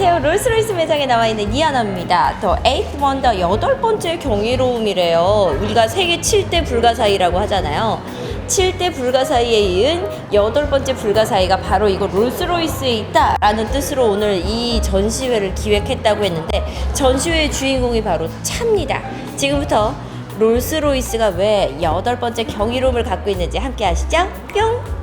안녕하세요. 롤스로이스 매장에 나와 있는 이하나입니다. 더 에이트 원더 여덟 번째 경이로움이래요. 우리가 세계 7대 불가사의라고 하잖아요. 7대 불가사의에 이은 여덟 번째 불가사의가 바로 이거 롤스로이스에 있다라는 뜻으로 오늘 이 전시회를 기획했다고 했는데 전시회의 주인공이 바로 차입니다. 지금부터 롤스로이스가 왜 여덟 번째 경이로움을 갖고 있는지 함께 하시죠. 뿅!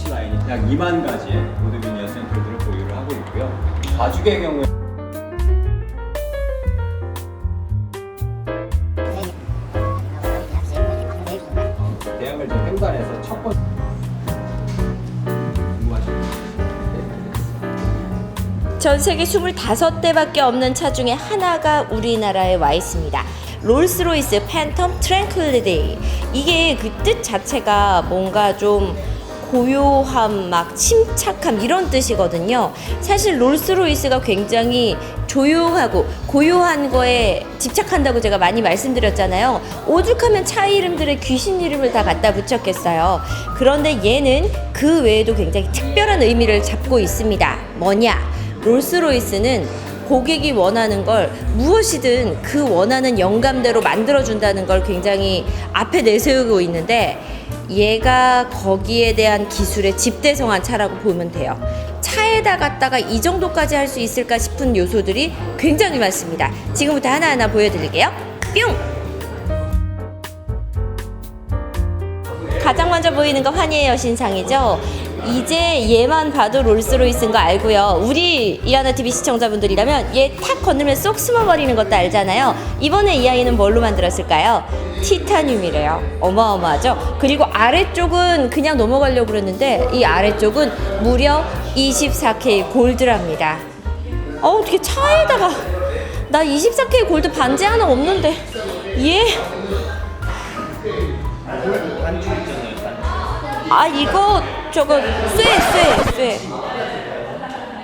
코치 라인이 약 2만 가지의 보드비니어 샘플들을 보유를 하고 있고요. 가죽의 경우에 대형을 좀 횡단해서 첫 번째? 전 세계 25대밖에 없는 차 중에 하나가 우리나라에 와 있습니다. 롤스로이스 팬텀 트랭클리티. 이게 그 뜻 자체가 뭔가 좀 고요함, 막 침착함 이런 뜻이거든요. 사실 롤스로이스가 굉장히 조용하고 고요한 거에 집착한다고 제가 많이 말씀드렸잖아요. 오죽하면 차 이름들의 귀신 이름을 다 갖다 붙였겠어요. 그런데 얘는 그 외에도 굉장히 특별한 의미를 잡고 있습니다. 뭐냐? 롤스로이스는 고객이 원하는 걸 무엇이든 그 원하는 영감대로 만들어준다는 걸 굉장히 앞에 내세우고 있는데 얘가 거기에 대한 기술의 집대성한 차라고 보면 돼요. 차에다 갖다가 이 정도까지 할 수 있을까 싶은 요소들이 굉장히 많습니다. 지금부터 하나하나 보여드릴게요. 뿅! 가장 먼저 보이는 거 환희의 여신상이죠. 이제 얘만 봐도 롤스로이스인 거 알고요. 우리 이하나 TV 시청자분들이라면 얘 탁 건들면 쏙 숨어버리는 것도 알잖아요. 이번에 이 아이는 뭘로 만들었을까요? 티타늄이래요. 어마어마하죠. 그리고 아래쪽은 그냥 넘어가려고 그랬는데 이 아래쪽은 무려 24K 골드랍니다. 어 어떻게 차에다가 나 24K 골드 반지 하나 없는데 얘아 이거 저거 쇠쇠쇠.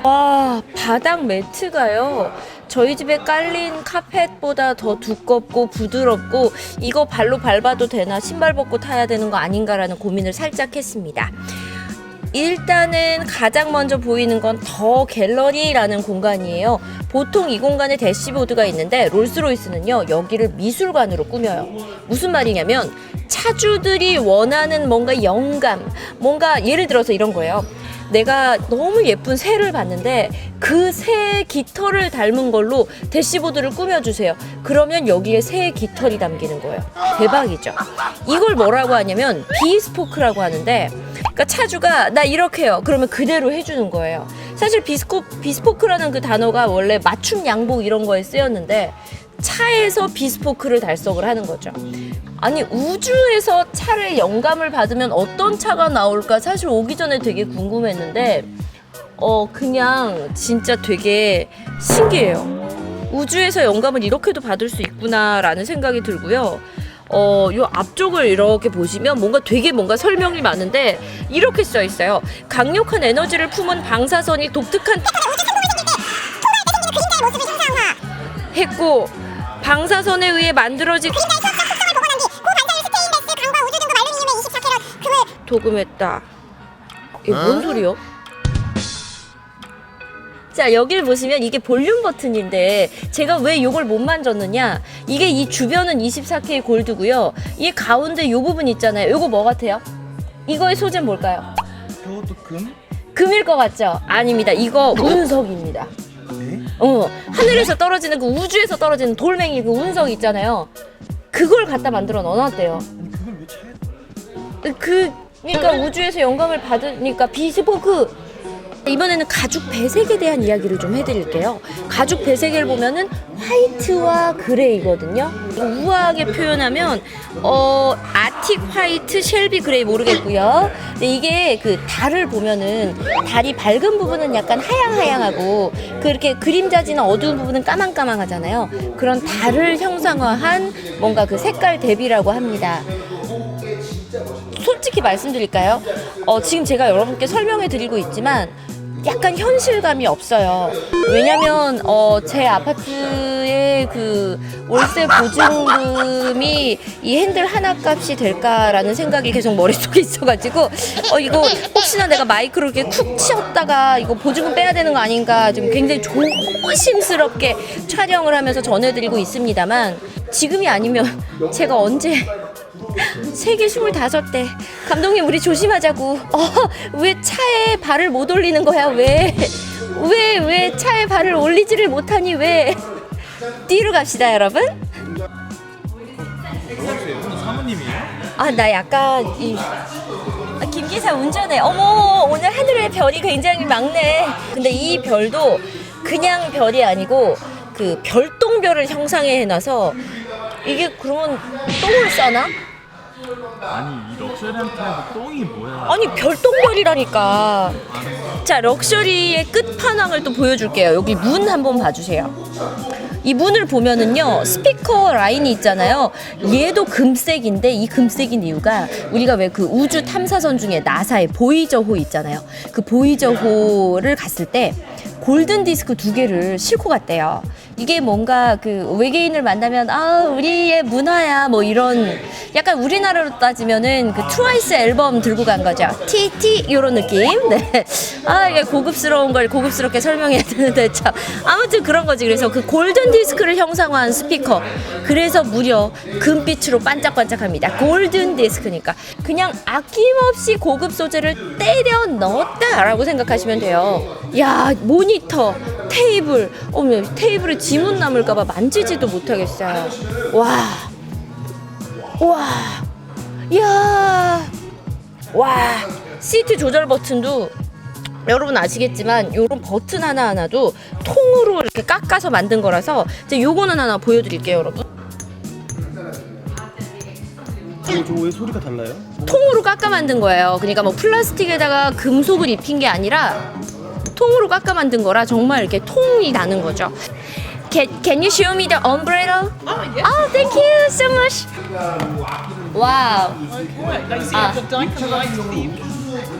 와 바닥 매트가요. 저희 집에 깔린 카펫보다 더 두껍고 부드럽고 이거 발로 밟아도 되나 신발 벗고 타야 되는 거 아닌가라는 고민을 살짝 했습니다 일단은 가장 먼저 보이는 건 더 갤러리라는 공간이에요. 보통 이 공간에 대시보드가 있는데 롤스로이스는요 여기를 미술관으로 꾸며요. 무슨 말이냐면 차주들이 원하는 뭔가 영감, 뭔가 예를 들어서 이런 거예요. 내가 너무 예쁜 새를 봤는데 그새 깃털을 닮은 걸로 대시보드를 꾸며주세요. 그러면 여기에 새 깃털이 담기는 거예요. 대박이죠. 이걸 뭐라고 하냐면 비스포크라고 하는데 그러니까 차주가 나 이렇게 해요. 그러면 그대로 해주는 거예요. 사실 비스코, 비스포크라는 그 단어가 원래 맞춤 양복 이런 거에 쓰였는데 차에서 비스포크를 달성을 하는 거죠. 아니 우주에서 차를 영감을 받으면 어떤 차가 나올까 사실 오기 전에 되게 궁금했는데 어 그냥 진짜 되게 신기해요. 우주에서 영감을 이렇게도 받을 수 있구나라는 생각이 들고요. 어, 요 앞쪽을 이렇게 보시면 뭔가 되게 뭔가 설명이 많은데 이렇게 써 있어요. 강력한 에너지를 품은 방사선이 독특한 했고 방사선에 의해 만들어진 도금했다. 이게 뭔 소리요? 자 여길 보시면 이게 볼륨 버튼인데 제가 왜 이걸 못 만졌느냐 이게 이 주변은 24K 골드고요 이 가운데 요 부분 있잖아요 요거 뭐 같아요? 이거의 소재는 뭘까요? 이것도 금? 금일 것 같죠? 아닙니다 이거 운석입니다 네? 어 하늘에서 떨어지는 그 우주에서 떨어지는 돌멩이 그 운석 있잖아요 그걸 갖다 만들어 넣어놨대요 아니 그걸 왜 차에 그 그러니까 우주에서 영감을 받으니까 비스포크 이번에는 가죽 배색에 대한 이야기를 좀 해드릴게요. 가죽 배색을 보면은 화이트와 그레이거든요. 우아하게 표현하면 어 아틱 화이트, 쉘비 그레이 모르겠고요. 근데 이게 그 달을 보면은 달이 밝은 부분은 약간 하양하양하고 그렇게 그림자지는 어두운 부분은 까망까망하잖아요. 그런 달을 형상화한 뭔가 그 색깔 대비라고 합니다. 솔직히 말씀드릴까요? 어, 지금 제가 여러분께 설명해 드리고 있지만 약간 현실감이 없어요. 왜냐면 어, 제 아파트에 이게 그 월세 보증금이 이 핸들 하나 값이 될까라는 생각이 계속 머릿속에 있어가지고 어 이거 혹시나 내가 마이크로 이렇게 쿡 치었다가 이거 보증금 빼야 되는 거 아닌가 지금 굉장히 조심스럽게 촬영을 하면서 전해드리고 있습니다만 지금이 아니면 제가 언제 세계 25대. 감독님 우리 조심하자고. 어 왜 차에 발을 못 올리는 거야 왜? 왜 왜 차에 발을 올리지를 못하니 왜? 뒤로 갑시다 여러분? 아나 약간 이 아, 김 기사 운전해. 어머 오늘 하늘에 별이 굉장히 많네. 근데 이 별도 그냥 별이 아니고 그 별똥별을 형상해 놔서 이게 그러면 똥을 싸나? 아니 이 럭셔리한 타입의 똥이 뭐야? 아니 별똥별이라니까. 자 럭셔리의 끝판왕을 또 보여줄게요. 여기 문 한번 봐주세요. 이 문을 보면은요 스피커 라인이 있잖아요. 얘도 금색인데 이 금색인 이유가 우리가 왜 그 우주 탐사선 중에 나사의 보이저호 있잖아요. 그 보이저호를 갔을 때 골든 디스크 두 개를 싣고 갔대요. 이게 뭔가 그 외계인을 만나면 아 우리의 문화야 뭐 이런 약간 우리나라로 따지면은 그 트와이스 앨범 들고 간 거죠. TT 이런 느낌. 네. 아 이게 고급스러운 걸 고급스럽게 설명해야 되는데 참 아무튼 그런 거지. 그래서 그 골든 디스크를 형상화한 스피커. 그래서 무려 금빛으로 반짝반짝합니다. 골든 디스크니까 그냥 아낌없이 고급 소재를 때려 넣었다라고 생각하시면 돼요. 야 모니 터, 테이블, 어머 테이블에 지문 남을까봐 만지지도 못하겠어요. 와. 와, 야, 와, 시트 조절 버튼도 여러분 아시겠지만 요런 버튼 하나 하나도 통으로 이렇게 깎아서 만든 거라서 이제 요거는 하나 보여드릴게요, 여러분. 저왜 소리가 달라요? 통으로 깎아 만든 거예요. 그러니까 뭐 플라스틱에다가 금속을 입힌 게 아니라 통으로 깎아 만든 거라 정말 이렇게 통이 나는 거죠. Can, can you show me the umbrella? Oh, yes. Oh, thank you so much. Wow. Okay. They see Ah. the Dyke Light theme.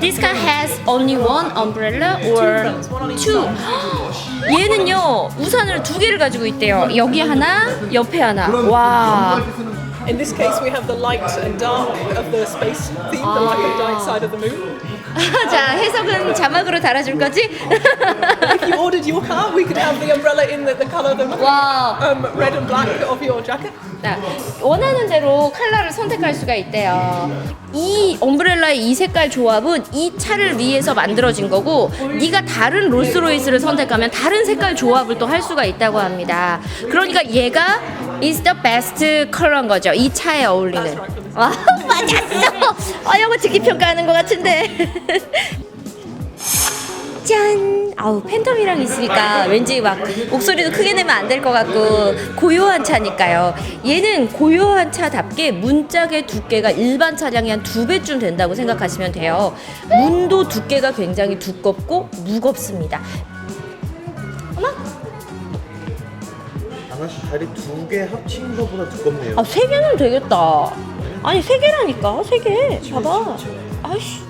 This car has only one umbrella or two. 얘는요 우산을 두 개를 가지고 있대요. 여기 하나, 옆에 하나. 와. In this case, we have the light and dark of the space theme, the light and dark side of the moon. 자 해석은 자막으로 달아줄 거지? If you ordered your car, we could have the umbrella in the, the color, the 와. um, red and black of your jacket. 자, 원하는 대로 컬러를 선택할 수가 있대요. 이 엄브렐라의 이 색깔 조합은 이 차를 위해서 만들어진 거고 네가 다른 롤스로이스를 선택하면 다른 색깔 조합을 또 할 수가 있다고 합니다. 그러니까 얘가 is the best 컬러인 거죠. 이 차에 어울리는. 와, 맞았어. 아, 이거 듣기 평가하는 것 같은데. 짠! 아우 팬텀이랑 있으니까 왠지 막 목소리도 크게 내면 안 될 것 같고 고요한 차니까요. 얘는 고요한 차답게 문짝의 두께가 일반 차량의 한 두 배쯤 된다고 생각하시면 돼요. 문도 두께가 굉장히 두껍고 무겁습니다. 아가씨 다리 두 개 합친 거보다 두껍네요. 아 세 개는 되겠다. 아니 세 개라니까 세 개. 봐봐. 아이씨.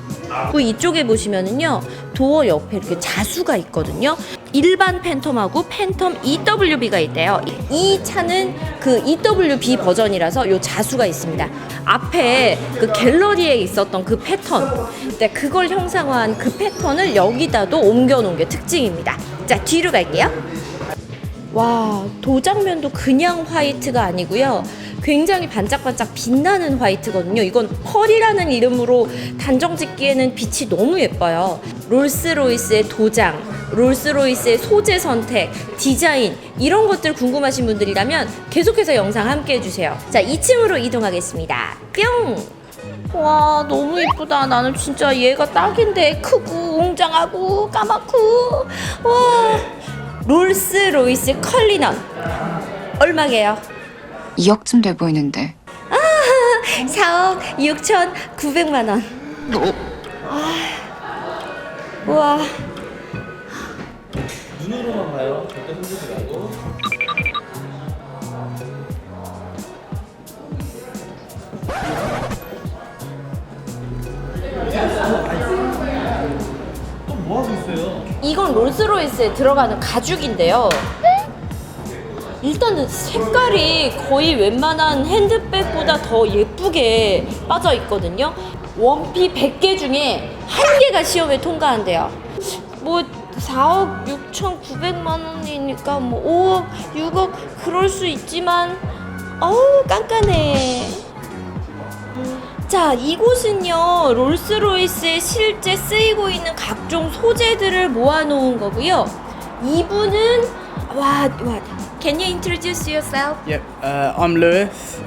그 이쪽에 보시면은요 도어 옆에 이렇게 자수가 있거든요. 일반 팬텀하고 팬텀 EWB가 있대요. 이 차는 그 EWB 버전이라서 요 자수가 있습니다. 앞에 그 갤러리에 있었던 그 패턴, 네, 그걸 형상화한 그 패턴을 여기다도 옮겨놓은 게 특징입니다. 자 뒤로 갈게요. 와 도장면도 그냥 화이트가 아니고요. 굉장히 반짝반짝 빛나는 화이트거든요. 이건 펄이라는 이름으로 단정 짓기에는 빛이 너무 예뻐요. 롤스로이스의 도장 롤스로이스의 소재 선택 디자인 이런 것들 궁금하신 분들이라면 계속해서 영상 함께 해주세요. 자 2층으로 이동하겠습니다. 뿅! 와 너무 예쁘다. 나는 진짜 얘가 딱인데 크고 웅장하고 까맣고. 와 롤스로이스 컬리넌 얼마게요? 2억쯤 돼 보이는데 4억 6천 9백만 원 아, 우와 눈으로만 봐요. 절대 흔들지 말고. 이건 롤스로이스에 들어가는 가죽인데요 일단은 색깔이 거의 웬만한 핸드백보다 더 예쁘게 빠져 있거든요. 원피 100개 중에 한 개가 시험에 통과한대요. 뭐 4억 6천 9백만 원이니까 뭐 5억 6억 그럴 수 있지만 어우 깐깐해. 자, 이곳은요, 롤스로이스에 실제 쓰이고 있는 각종 소재들을 모아놓은 거고요. 이분은, 와, 와, can you introduce yourself? Yep, uh, I'm Lewis,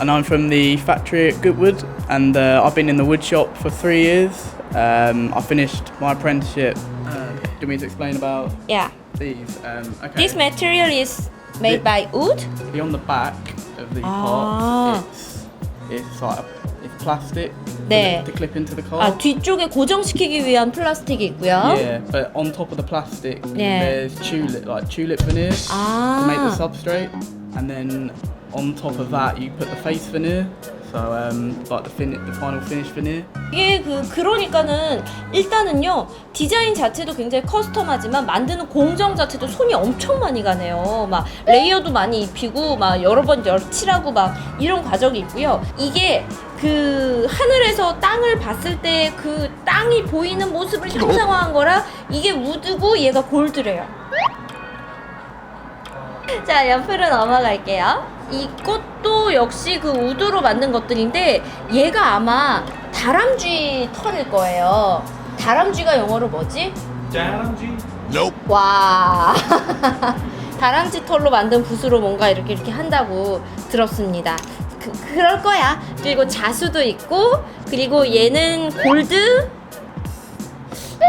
and I'm from the factory at Goodwood, and uh, I've been in the wood shop for three years. Um, I finished my apprenticeship. Uh, do you mean to explain about Yeah, these? Um, okay. this material is made by wood. See on the back of these Ah. parts, it's it's like it's plastic 네. to clip into the car. 아, 뒤쪽에 고정시키기 위한 플라스틱이 있고요. Yeah, but on top of the plastic, Yeah. there's tulip like tulip veneer to make the 아, substrate, and then on top of that you put the face veneer. So um, like the fin- the final finish veneer. 이게 그 그러니까는 일단은요 디자인 자체도 굉장히 커스텀하지만 만드는 공정 자체도 손이 엄청 많이 가네요. 막 레이어도 많이 입히고 막 여러 번 칠하고 막 이런 과정이 있고요. 이게 그 하늘에서 땅을 봤을 때 그 땅이 보이는 모습을 형상화한 거라 이게 우드고 얘가 골드래요. 자, 옆으로 넘어갈게요. 이것도 역시 그 우드로 만든 것들인데 얘가 아마 다람쥐 털일 거예요. 다람쥐가 영어로 뭐지? 짜랑쥐? 와. 다람쥐 털로 만든 붓으로 뭔가 이렇게 이렇게 한다고 들었습니다. 그, 그럴 거야. 그리고 자수도 있고, 그리고 얘는 골드.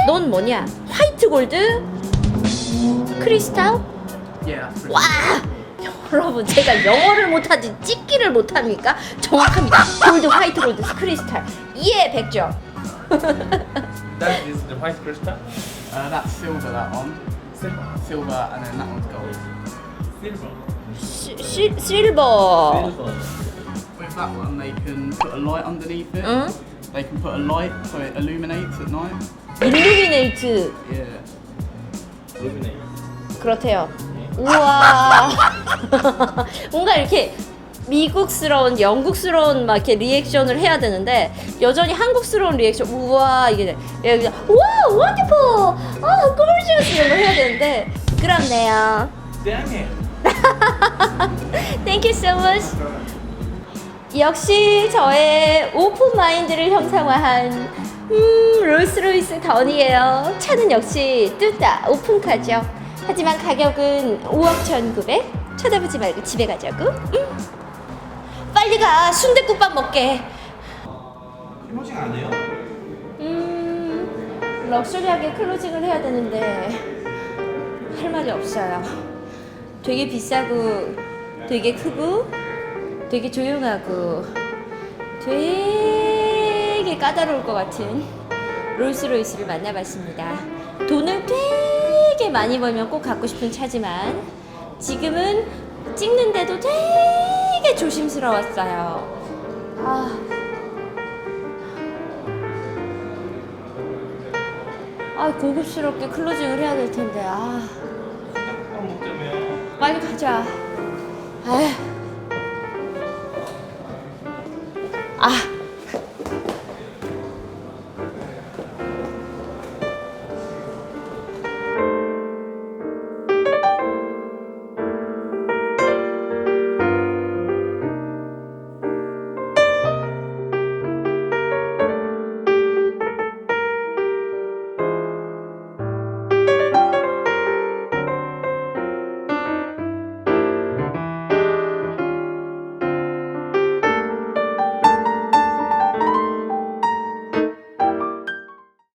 넌 뭐냐? 화이트 골드? 크리스탈? 와! 여러분 제가 영어를 못하지 찍기를 못합니까? 정확합니다. 골드, 화이트, 골드, 크리스탈. 예, 100점. That is the white crystal. Uh, that's silver. That one. Silver, and then that one's gold. Silver. 시, 시, 실버. With that one, they can put a light underneath it. 응? They can put a light so it illuminates at night. 일루미네이트. Yeah. Illuminate. 그렇대요. 우와. 뭔가 이렇게 미국스러운, 영국스러운 막 이렇게 리액션을 해야 되는데 여전히 한국스러운 리액션. 우와 이게 돼. 그냥 와 원더풀, 아 gorgeous 이런 걸 해야 되는데 그렇네요. Damn it. Thank you so much. 역시 저의 오픈 마인드를 형상화한 음, 롤스로이스 던이에요. 차는 역시 뚜따 오픈카죠. 하지만 가격은 5억 1,900. 쳐다보지 말고 집에 가자고. 음. 빨리 가. 순대국밥 먹게. 클로징 안 해요? 음, 럭셔리하게 클로징을 해야 되는데 할 말이 없어요. 되게 비싸고 되게 크고 되게 조용하고 되게 까다로울 것 같은 롤스로이스를 만나봤습니다. 돈을 되게 많이 벌면 꼭 갖고 싶은 차지만 지금은 찍는데도 되게 조심스러웠어요. 아. 아 고급스럽게 클로징을 해야 될 텐데 아. 빨리 가자 아휴. 아